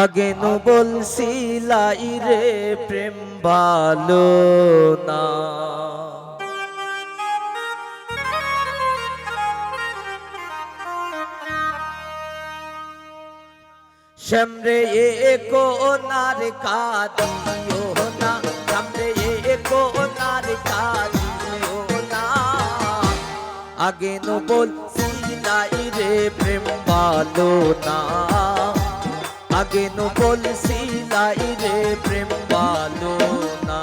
আগে নু বলছিলাই রে প্রেম ভালো না। শ্যামরে এ কোনার কাদিও না শ্যামরে এ কোনার কাদিও না। আগে নো বলছিলাই রে প্রেম ভালো না। আগে নো বলছিলাই রে প্রেম ভালো না।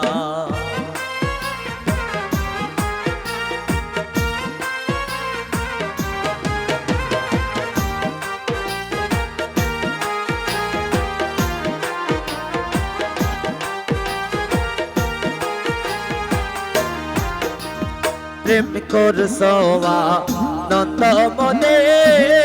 প্রেম করসওয়া নন্দ মনে।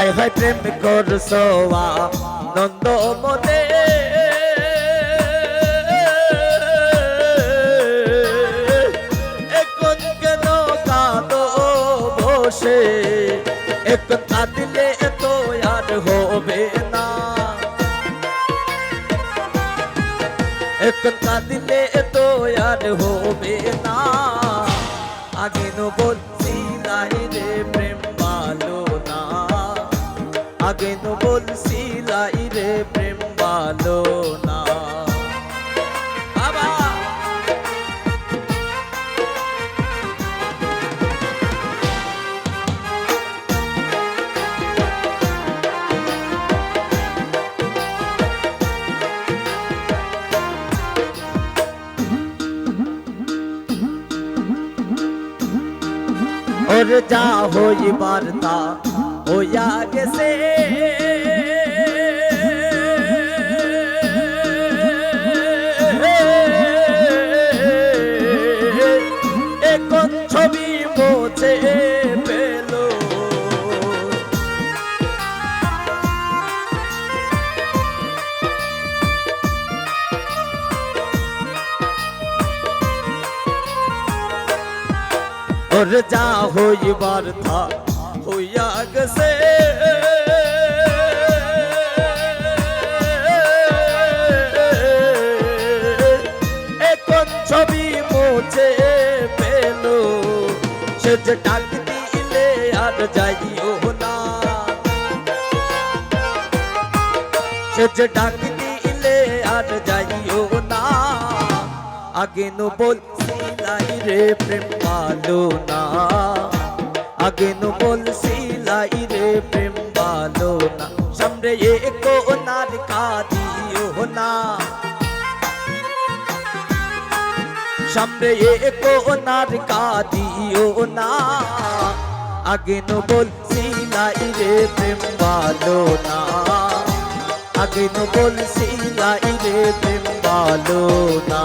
আয় হয় প্রেম করসওয়া নন্দ মনে। এখন কেন কাঁদো বসে? এখন কাঁদিলে তো আর হবে না। এখন কাঁদিলে তো আর হবে না। আগে নো আগে নো বলছি লাই রে প্রেম ভালো না বাবা ওর যা হইবার তা হইয়া গেছে। এখন ছবি মোছে পেল? ওর যা হইবার থা হইয়া গেছে এখন ছবি মুছে পেল। সে যে ডাক দিলে আর যাইও না। সে যে ডাক দিলে আর যাইও না। আগে নো বলছিলাই রে প্রেম ভালো না। আগে নো বলছিলাই রে প্রেম ভালো না সামনে এ কোনার কাদিও না সামনে এ কোনার কাদিও না আগে নো বলছিলাই রে প্রেম ভালো না আগে নো বলছিলাই রে প্রেম ভালো না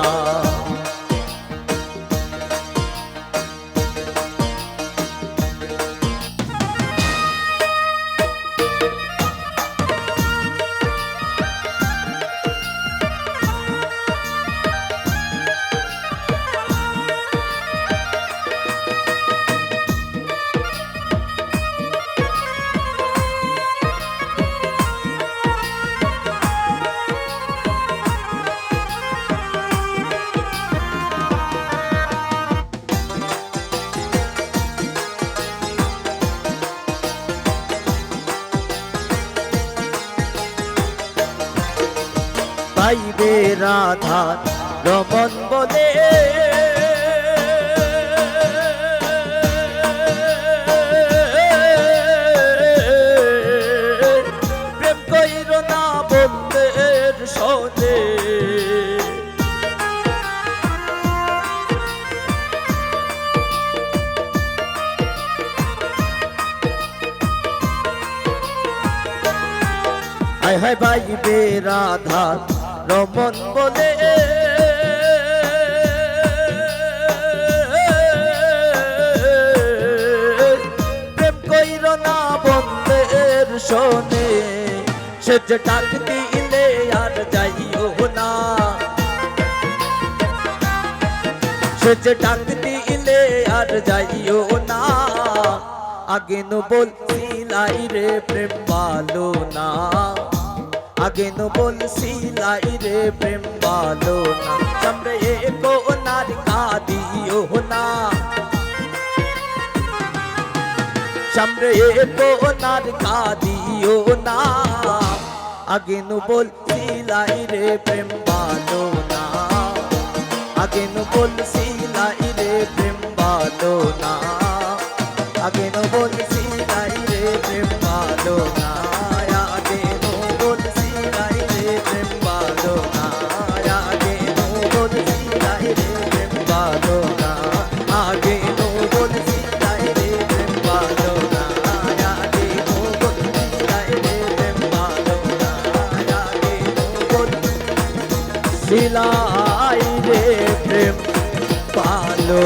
পাইবে রাধা রমন বলে। প্রেম কইর না বাইবে রাধা রমন বলে। প্রেম কইর না বন্ধের শোনে, সে যে ডাক দিলে আর যাইও না। সে যে ডাক দিলে আর যাইও না। আগে নো বলছিলাই রে প্রেম পালো না। आगे नो बोल सी लाई रे प्रेम बालो ना। चमड़े को ना दिखा दियो ना। चमड़े को ना दिखा दियो ना। आगे नो बोल सी लाई रे प्रेम बालो ना। आगे बोल सी लाई रे प्रेम बालो ना। आगे बोल দিলাই রে প্রেম পালো